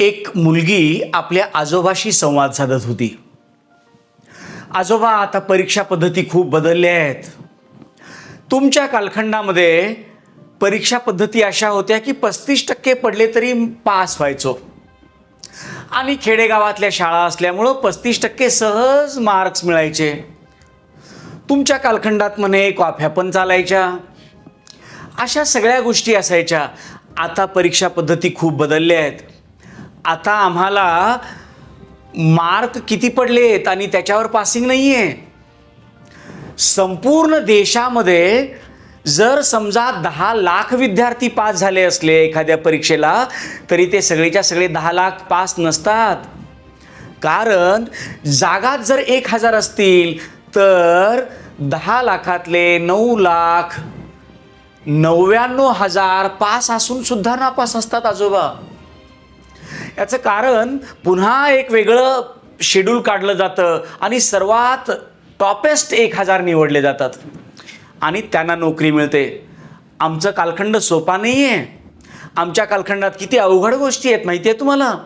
एक मुलगी आपल्या आजोबाशी संवाद साधत होती. आजोबा आता परीक्षा पद्धती खूप बदलल्या आहेत. तुमच्या कालखंडामध्ये परीक्षा पद्धती अशा होत्या की पस्तीस टक्के पडले तरी पास व्हायचो. आणि खेडेगावातल्या शाळा असल्यामुळं पस्तीस टक्के सहज मार्क्स मिळायचे. तुमच्या कालखंडात म्हणे कॉफ्या पण चालायच्या. अशा सगळ्या गोष्टी असायच्या. आता परीक्षा पद्धती खूप बदलल्या आहेत. आता आम्हाला मार्क किती पडलेत आणि त्याच्यावर पासिंग नाही आहे संपूर्ण देशामध्ये जर समजा दहा लाख विद्यार्थी पास झाले असले एखाद्या परीक्षेला तरी ते सगळेच्या सगळे दहा लाख पास नसतात. कारण जागात जर एक हजार असतील तर दहा लाखातले नऊ लाख नव्याण्णव हजार पास असून सुद्धा नापास असतात आजोबा. याचं कारण पुन्हा एक वेगळं शेड्यूल काढलं जातं आणि सर्वात टॉपेस्ट एक हजार निवडले जातात. आणि त्यांना नोकरी मिळते. आमचं कालखंड सोपा नाही आहे आमच्या कालखंडात किती अवघड गोष्टी आहेत माहिती आहे तुम्हाला?